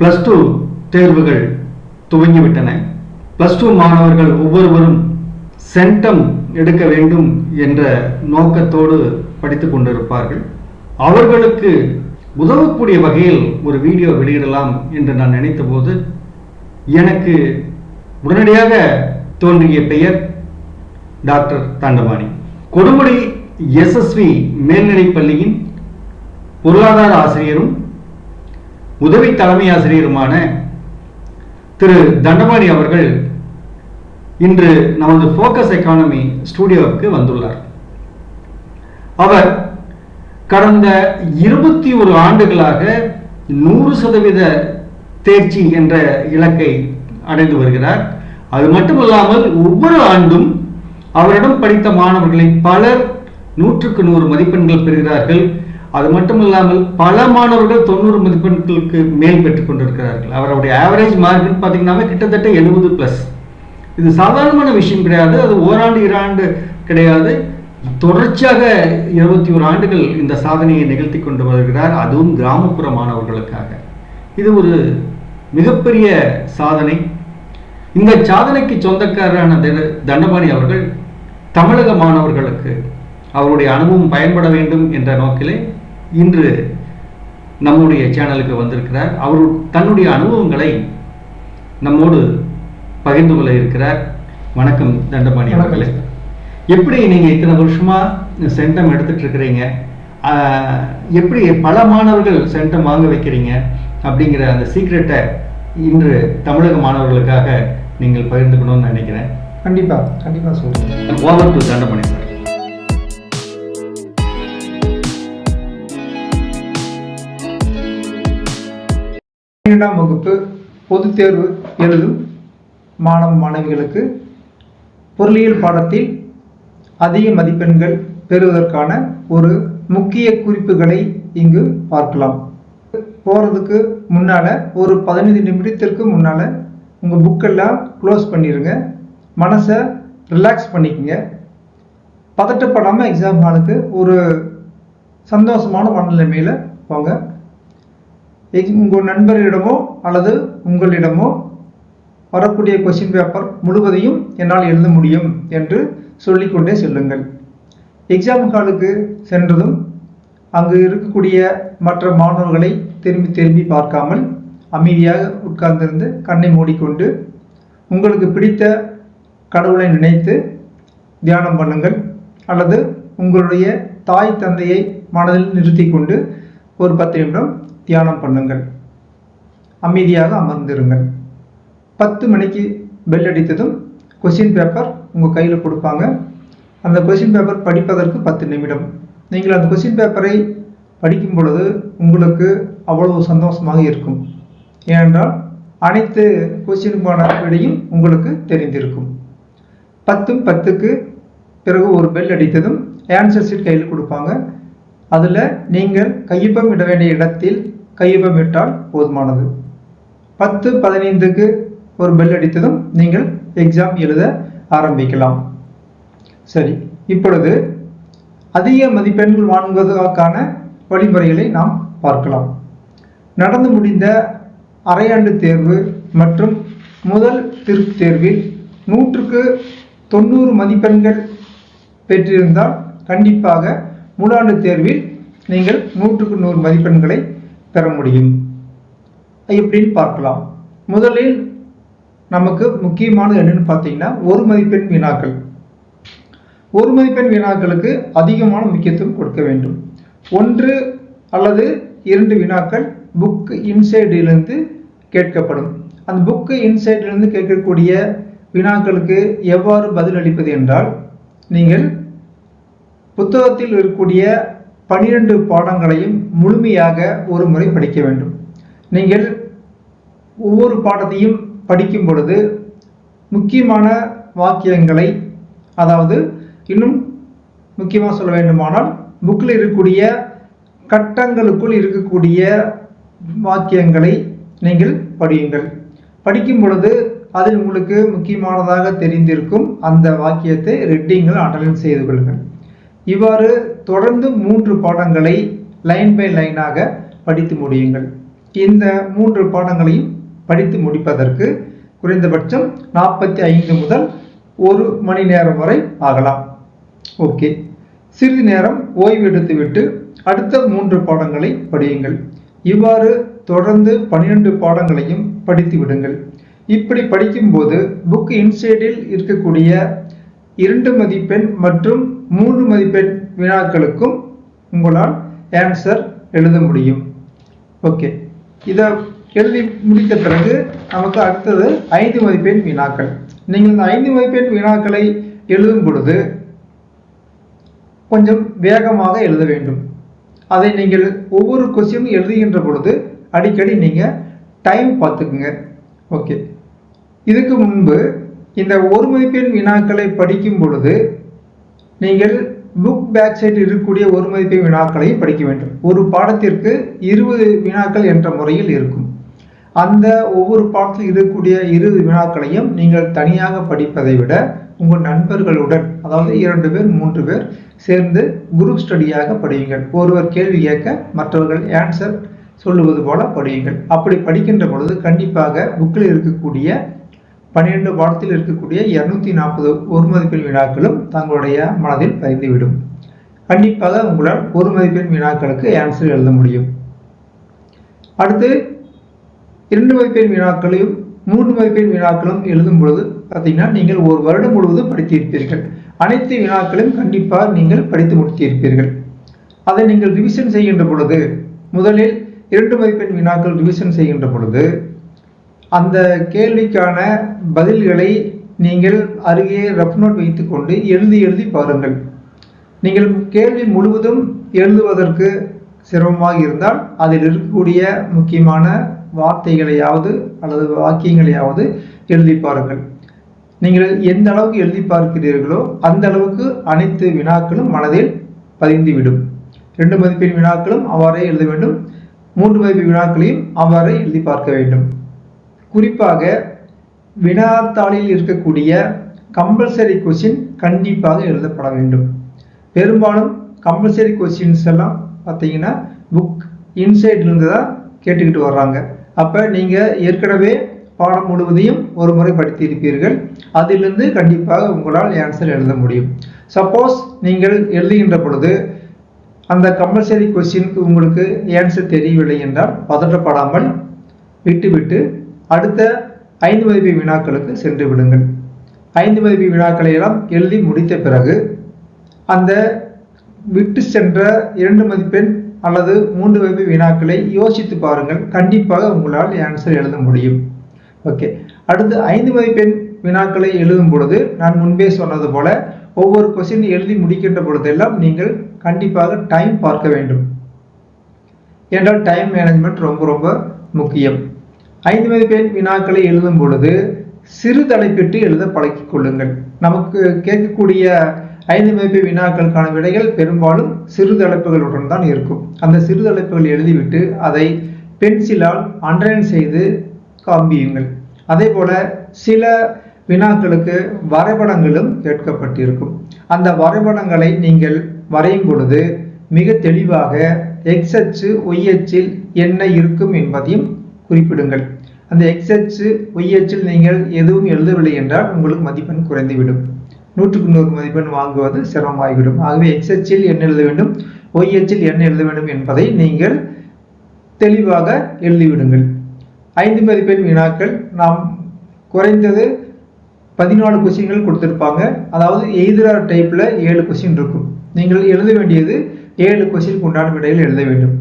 Plus two தேர்வுகள் துவங்கிவிட்டன. Plus two மாணவர்கள் ஒவ்வொருவரும் சென்டம் எடுக்க வேண்டும் என்ற நோக்கத்தோடு படித்து கொண்டிருப்பார்கள். அவர்களுக்கு உதவக்கூடிய வகையில் ஒரு வீடியோ வெளியிடலாம் என்று நான் நினைத்தபோது எனக்கு உடனடியாக தோன்றிய பெயர் டாக்டர் தாண்டவாணி கொடுமுடி எஸ்எஸ்வி மேல்நிலைப் பள்ளியின் பொருளாதார ஆசிரியரும் உதவி தலைமை ஆசிரியருமான திரு தண்டபாணி அவர்கள் இன்று நமது ஃபோக்கஸ் எக்கானமி ஸ்டூடியோவுக்கு வந்துள்ளார். அவர் கடந்த இருபத்தி ஒரு ஆண்டுகளாக நூறு சதவீத தேர்ச்சி என்ற இலக்கை அடைந்து வருகிறார். அது மட்டுமல்லாமல் ஒவ்வொரு ஆண்டும் அவரிடம் படித்த மாணவர்களை பலர் நூற்றுக்கு நூறு மதிப்பெண்கள் பெறுகிறார்கள். அது மட்டும் இல்லாமல் பல மாணவர்கள் தொண்ணூறு மதிப்பெண்களுக்கு மேல் பெற்றுக் கொண்டிருக்கிறார்கள். அவருடைய ஆவரேஜ் மார்க்னு பார்த்தீங்கன்னா கிட்டத்தட்ட எழுபது ப்ளஸ் இது சாதாரணமான விஷயம் கிடையாது. அது ஓராண்டு இராண்டு கிடையாது. தொடர்ச்சியாக இருபத்தி ஒரு ஆண்டுகள் இந்த சாதனையை நிகழ்த்தி கொண்டு வருகிறார். அதுவும் கிராமப்புற மாணவர்களுக்காக. இது ஒரு மிகப்பெரிய சாதனை. இந்த சாதனைக்கு சொந்தக்காரரான தண்டபாணி அவர்கள் தமிழக மாணவர்களுக்கு அவருடைய அனுபவம் பயன்பட வேண்டும் என்ற நோக்கிலே இன்று நம்முடைய சேனலுக்கு வந்திருக்கிறார். அவர் தன்னுடைய அனுபவங்களை நம்மோடு பகிர்ந்து கொள்ள இருக்கிறார். வணக்கம் தண்டபாணி அவர்களே. எப்படி நீங்க இத்தனை வருஷமா சென்டம் எடுத்துட்டு இருக்கிறீங்க? எப்படி பல மாணவர்கள் சென்டம் வாங்க வைக்கிறீங்க? அப்படிங்கிற அந்த சீக்ரெட்டை இன்று தமிழக மாணவர்களுக்காக நீங்கள் பகிர்ந்துக்கணும்னு நினைக்கிறேன். கண்டிப்பா கண்டிப்பா சொல்றேன் ஓவர் டு தண்டபாணி பன்னிரெண்டாம் வகுப்பு பொதுத் தேர்வு எழுதும் மாணவ மாணவிகளுக்கு பொருளியல் பாடத்தில் அதிக மதிப்பெண்கள் பெறுவதற்கான ஒரு முக்கிய குறிப்புகளை இங்கு பார்க்கலாம். போகிறதுக்கு முன்னால் ஒரு பதினைந்து நிமிடத்திற்கு முன்னால் உங்கள் புக்கெல்லாம் க்ளோஸ் பண்ணிடுங்க மனசை ரிலாக்ஸ் பண்ணிக்கங்க. பதட்டப்படாமல் எக்ஸாம் ஹாலுக்கு ஒரு சந்தோஷமான மனநிலைமையில் போங்க. உங்கள் நண்பரிடமோ அல்லது உங்களிடமோ வரக்கூடிய கொஸ்டின் பேப்பர் முழுவதையும் என்னால் எழுத முடியும் என்று சொல்லிக்கொண்டே செல்லுங்கள். எக்ஸாம் ஹாலுக்கு சென்றதும் அங்கு இருக்கக்கூடிய மற்ற மாணவர்களை திரும்பி திரும்பி பார்க்காமல் அமைதியாக உட்கார்ந்திருந்து கண்ணை மூடிக்கொண்டு உங்களுக்கு பிடித்த கடவுளை நினைத்து தியானம் பண்ணுங்கள் அல்லது உங்களுடைய தாய் தந்தையை மனதில் நிறுத்தி கொண்டு ஒரு பத்து நிமிடம் தியானம் பண்ணுங்கள். அமைதியாக அமர்ந்திருங்கள். பத்து மணிக்கு பெல் அடித்ததும் கொஸ்டின் பேப்பர் உங்கள் கையில் கொடுப்பாங்க. அந்த கொஸ்டின் பேப்பர் படிப்பதற்கு பத்து நிமிடம். நீங்கள் அந்த கொஸ்டின் பேப்பரை படிக்கும் பொழுது உங்களுக்கு அவ்வளவு சந்தோஷமாக இருக்கும். ஏனென்றால் அனைத்து கொஸ்டினுக்கான விடையும் உங்களுக்கு தெரிந்திருக்கும். பத்தும் பத்துக்கு பிறகு ஒரு பெல் அடித்ததும் ஆன்சர் ஷீட் கையில் கொடுப்பாங்க. அதில் நீங்கள் கையொப்பம் இட வேண்டிய இடத்தில் கையொப்பம் போதுமானது. பத்து பதினைந்துக்கு ஒரு பெல் அடித்ததும் நீங்கள் எக்ஸாம் எழுத ஆரம்பிக்கலாம். சரி இப்பொழுது அதிக மதிப்பெண்கள் வாங்குவதற்கான வழிமுறைகளை நாம் பார்க்கலாம். நடந்து முடிந்த அரையாண்டு தேர்வு மற்றும் முதல் திருப்பு தேர்வில் நூற்றுக்கு தொண்ணூறு மதிப்பெண்கள் பெற்றிருந்தால் கண்டிப்பாக முழாண்டு தேர்வில் நீங்கள் நூற்றுக்கு நூறு மதிப்பெண்களை பெற முடியும். எப்படின்னு பார்க்கலாம். முதலில் நமக்கு முக்கியமானது என்னன்னு பார்த்தீங்கன்னா ஒரு மதிப்பெண் வினாக்கள் ஒரு மதிப்பெண் வினாக்களுக்கு அதிகமான முக்கியத்துவம் கொடுக்க வேண்டும். ஒன்று அல்லது இரண்டு வினாக்கள் புக் இன்சைடிலிருந்து கேட்கப்படும். அந்த புக்கு இன்சைடிலிருந்து கேட்கக்கூடிய வினாக்களுக்கு எவ்வாறு பதிலளிப்பது என்றால் நீங்கள் புத்தகத்தில் இருக்கக்கூடிய பனிரெண்டு பாடங்களையும் முழுமையாக ஒரு முறை படிக்க வேண்டும். நீங்கள் ஒவ்வொரு பாடத்தையும் படிக்கும் பொழுது முக்கியமான வாக்கியங்களை அதாவது இன்னும் முக்கியமாக சொல்ல வேண்டுமானால் புக்கில் இருக்கக்கூடிய கட்டங்களுக்குள் இருக்கக்கூடிய வாக்கியங்களை நீங்கள் படியுங்கள். படிக்கும் பொழுது அதில் உங்களுக்கு முக்கியமானதாக தெரிந்திருக்கும் அந்த வாக்கியத்தை ரெட்டிங்கள் அண்டர்லைன் செய்து கொள்ளுங்கள். இவ்வாறு தொடர்ந்து மூன்று பாடங்களை லைன் பை லைனாக படித்து முடியுங்கள். இந்த மூன்று பாடங்களையும் படித்து முடிப்பதற்கு குறைந்தபட்சம் நாற்பத்தி ஐந்து முதல் ஒரு மணி நேரம் வரை ஆகலாம். ஓகே. சிறிது நேரம் ஓய்வு எடுத்துவிட்டு அடுத்த மூன்று பாடங்களை படியுங்கள். இவ்வாறு தொடர்ந்து பன்னிரண்டு பாடங்களையும் படித்து விடுங்கள். இப்படி படிக்கும்போது புக் இன்சைடில் இருக்கக்கூடிய இரண்டு மதிப்பெண் மற்றும் மூன்று மதிப்பெண் வினாக்களுக்கும் உங்களால் ஆன்சர் எழுத முடியும். ஓகே இதை எழுதி முடித்த பிறகு நமக்கு அடுத்தது ஐந்து மதிப்பெண் வினாக்கள். நீங்கள் இந்த ஐந்து மதிப்பெண் வினாக்களை எழுதும் பொழுது கொஞ்சம் வேகமாக எழுத வேண்டும். அதை நீங்கள் ஒவ்வொரு கொஸ்டினும் எழுதுகின்ற பொழுது அடிக்கடி நீங்கள் டைம் பார்த்துக்குங்க. ஓகே இதுக்கு முன்பு இந்த ஒரு மதிப்பெண் வினாக்களை படிக்கும் பொழுது நீங்கள் புக் பேக் சைடு இருக்கக்கூடிய ஒரு மதிப்பை வினாக்களையும் படிக்க வேண்டும். ஒரு பாடத்திற்கு இருபது வினாக்கள் என்ற முறையில் இருக்கும். அந்த ஒவ்வொரு பாடத்தில் இருக்கக்கூடிய இருபது வினாக்களையும் நீங்கள் தனியாக படிப்பதை விட உங்கள் நண்பர்களுடன் அதாவது இரண்டு பேர் மூன்று பேர் சேர்ந்து குரூப் ஸ்டடியாக படியுங்கள். ஒருவர் கேள்வி கேட்க மற்றவர்கள் ஆன்சர் சொல்லுவது போல படியுங்கள். அப்படி படிக்கின்ற பொழுது கண்டிப்பாக புக்கில் இருக்கக்கூடிய பன்னிரண்டு பாடத்தில் இருக்கக்கூடிய இருநூத்தி நாற்பது ஒரு மதிப்பெண் வினாக்களும் தங்களுடைய மனதில் பதிந்துவிடும். கண்டிப்பாக உங்களால் ஒரு மதிப்பெண் வினாக்களுக்கு ஆன்சர் எழுத முடியும். அடுத்து இரண்டு மதிப்பெண் வினாக்களையும் மூன்று மதிப்பெண் வினாக்களும் எழுதும் பொழுது பார்த்தீங்கன்னா நீங்கள் ஒரு வருடம் முழுவதும் படித்திருப்பீர்கள் அனைத்து வினாக்களையும் கண்டிப்பாக நீங்கள் படித்து முடித்திருப்பீர்கள் அதை நீங்கள் ரிவிஷன் செய்கின்ற பொழுது முதலில் இரண்டு மதிப்பெண் வினாக்கள் ரிவிஷன் செய்கின்ற பொழுது அந்த கேள்விக்கான பதில்களை நீங்கள் அருகே ரஃப் நோட் வைத்துக்கொண்டு எழுதி எழுதி பாருங்கள். நீங்கள் கேள்வி முழுவதும் எழுதுவதற்கு சிரமமாக இருந்தால் அதில் இருக்கக்கூடிய முக்கியமான வார்த்தைகளையாவது அல்லது வாக்கியங்களையாவது எழுதி பாருங்கள். நீங்கள் எந்த அளவுக்கு எழுதி பார்க்கிறீர்களோ அந்த அளவுக்கு அனைத்து வினாக்களும் மனதில் பதிந்துவிடும். ரெண்டு மதிப்பெண் வினாக்களும் அவ்வாறே எழுத வேண்டும். மூன்று மதிப்பு வினாக்களையும் அவ்வாறே எழுதி பார்க்க வேண்டும். குறிப்பாக வினாத்தாளில் இருக்கக்கூடிய கம்பல்சரி கொஸ்டின் கண்டிப்பாக எழுதப்பட வேண்டும். பெரும்பாலும் கம்பல்சரி கொஸ்டின்ஸ் எல்லாம் பார்த்தீங்கன்னா புக் இன்சைட்லேருந்து தான் கேட்டுக்கிட்டு வர்றாங்க. அப்போ நீங்கள் ஏற்கனவே பாடம் முழுவதையும் ஒரு முறை படித்திருப்பீர்கள். அதிலிருந்து கண்டிப்பாக உங்களால் ஆன்சர் எழுத முடியும். சப்போஸ் நீங்கள் எழுதுகின்ற பொழுது அந்த கம்பல்சரி கொஸ்டினுக்கு உங்களுக்கு ஆன்சர் தெரியவில்லை என்றால் பதற்றப்படாமல் விட்டுவிட்டு அடுத்த ஐந்து மதிப்பு வினாக்களுக்கு சென்று விடுங்கள். ஐந்து மதிப்பு வினாக்களை எல்லாம் எழுதி முடித்த பிறகு அந்த விட்டு சென்ற இரண்டு மதிப்பெண் அல்லது மூன்று மதிப்பு வினாக்களை யோசித்து பாருங்கள். கண்டிப்பாக உங்களால் ஆன்சர் எழுத முடியும். ஓகே அடுத்து ஐந்து மதிப்பெண் வினாக்களை எழுதும் பொழுது நான் முன்பே சொன்னது போல ஒவ்வொரு கொஸ்டின் எழுதி முடிக்கின்ற பொழுதெல்லாம் நீங்கள் கண்டிப்பாக டைம் பார்க்க வேண்டும். என்றால் டைம் மேனேஜ்மெண்ட் ரொம்ப ரொம்ப முக்கியம். ஐந்து மதிப்பெண் வினாக்களை எழுதும் பொழுது சிறு தலைப்பிட்டு எழுத பழக்கிக் கொள்ளுங்கள். நமக்கு கேட்கக்கூடிய ஐந்து மதிப்பு வினாக்களுக்கான விடைகள் பெரும்பாலும் சிறு தலைப்புகளுடன் தான் இருக்கும். அந்த சிறு தலைப்புகள் எழுதிவிட்டு அதை பென்சிலால் அண்டர்லைன் செய்து காம்பியுங்கள் அதே போல சில வினாக்களுக்கு வரைபடங்களும் கேட்கப்பட்டிருக்கும். அந்த வரைபடங்களை நீங்கள் வரையும் பொழுது மிக தெளிவாக எக்ஸ் அச்சு ஒய் அச்சில் என்ன இருக்கும் என்பதையும் குறிப்பிடுங்கள். அந்த எக்ஸ் அச்சு ஒய் அச்சில் நீங்கள் எதுவும் எழுதவில்லை என்றால் உங்களுக்கு மதிப்பெண் குறைந்துவிடும். நூற்றுக்கு நூறு மதிப்பெண் வாங்குவது சிரமமாகிவிடும். ஆகவே எக்ஸ் அச்சில் என்ன எழுத வேண்டும்? ஒய் அச்சில் என்ன எழுத வேண்டும் என்பதை நீங்கள் தெளிவாக எழுதிவிடுங்கள். ஐந்து மதிப்பெண் வினாக்கள் நாம் குறைந்தது பதினாலு கொஸ்டின்கள் கொடுத்துருப்பாங்க. அதாவது எய்தரார் டைப்பில் ஏழு கொஸ்டின் இருக்கும். நீங்கள் எழுத வேண்டியது ஏழு கொஸ்டின் உண்டான விடையில் எழுத வேண்டும்.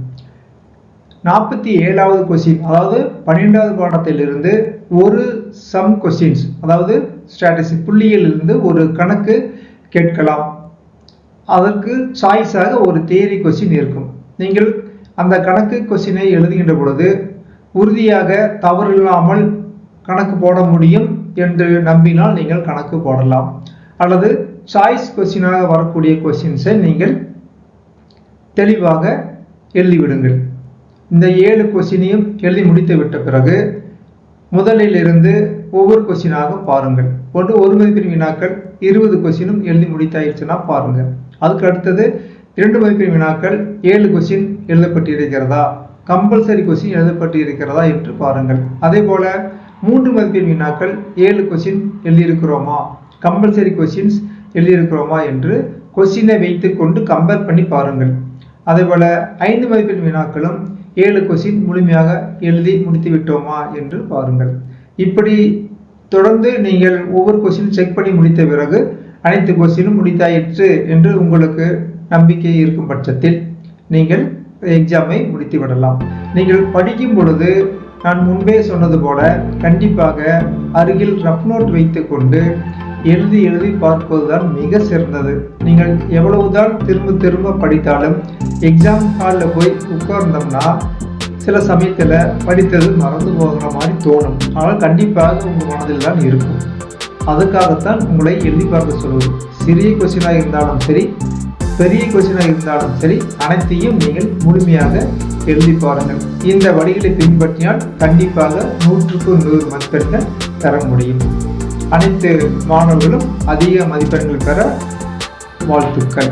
நாற்பத்தி ஏழாவது கொஸ்டின் அதாவது பன்னிரெண்டாவது பாடத்திலிருந்து ஒரு சம் கொஸ்டின்ஸ் அதாவது ஸ்ட்ராட்டஜி புள்ளியிலிருந்து ஒரு கணக்கு கேட்கலாம். அதற்கு சாய்ஸாக ஒரு தேரி கொஸ்டின் இருக்கும். நீங்கள் அந்த கணக்கு கொஸ்டினை எழுதுகின்ற பொழுது உறுதியாக தவறில்லாமல் கணக்கு போட முடியும் என்று நம்பினால் நீங்கள் கணக்கு போடலாம். அல்லது சாய்ஸ் கொஸ்டினாக வரக்கூடிய கொஸ்டின்ஸை நீங்கள் தெளிவாக எழுதிவிடுங்கள். இந்த ஏழு கொஸ்டினையும் எழுதி முடித்து விட்ட பிறகு முதலில் இருந்து ஒவ்வொரு கொஸ்டினாக பாருங்கள். ஒன்று ஒரு மதிப்பெண் வினாக்கள் இருபது கொஸ்டினும் எழுதி முடித்தாயிடுச்சுன்னா பாருங்கள். அதுக்கு அடுத்தது இரண்டு மதிப்பெண் வினாக்கள் ஏழு கொஸ்டின் எழுதப்பட்டிருக்கிறதா? கம்பல்சரி கொஸ்டின் எழுதப்பட்டு இருக்கிறதா என்று பாருங்கள். அதே போல மூன்று மதிப்பெண் வினாக்கள் ஏழு கொஸ்டின் எழுதியிருக்கிறோமா? கம்பல்சரி கொஸ்டின்ஸ் எழுதியிருக்கிறோமா என்று கொஸ்டினை வைத்துக்கொண்டு கம்பேர் பண்ணி பாருங்கள். அதே போல ஐந்து மதிப்பெண் வினாக்களும் ஏழு கொஸ்டின் முழுமையாக எழுதி முடித்து விட்டோமா என்று பாருங்கள். இப்படி தொடர்ந்து நீங்கள் ஒவ்வொரு கொஸ்டின் செக் பண்ணி முடித்த பிறகு அனைத்து கொஸ்டினும் முடித்தாயிற்று என்று உங்களுக்கு நம்பிக்கை இருக்கும் பட்சத்தில் நீங்கள் எக்ஸாமை முடித்து விடலாம் நீங்கள் படிக்கும் பொழுது நான் முன்பே சொன்னது போல கண்டிப்பாக அருகில் ரஃப் நோட் வைத்துக்கொண்டு எழுதி எழுதி பார்ப்பதுதான் மிக சிறந்தது. நீங்கள் எவ்வளவுதான் திரும்ப திரும்ப படித்தாலும் எக்ஸாம் ஹாலில் போய் உட்கார்ந்தோம்னா சில சமயத்தில் படித்தது மறந்து போகிற மாதிரி தோணும். ஆனால் கண்டிப்பாக உங்கள் மனதில் தான் இருக்கும். அதுக்காகத்தான் உங்களை எழுதி பார்க்க சொல்வது. சிறிய கொஸ்டினாக இருந்தாலும் சரி பெரிய கொஸ்டினாக இருந்தாலும் சரி அனைத்தையும் நீங்கள் முழுமையாக எழுதி பாருங்கள். இந்த வழிகளை பின்பற்றினால் கண்டிப்பாக நூற்றுக்கு நூறு மதிப்பெண்கள் தர முடியும். அனைத்து மாணவர்களும் அதிக மதிப்பெண்கள் பெற வாழ்த்துக்கள்.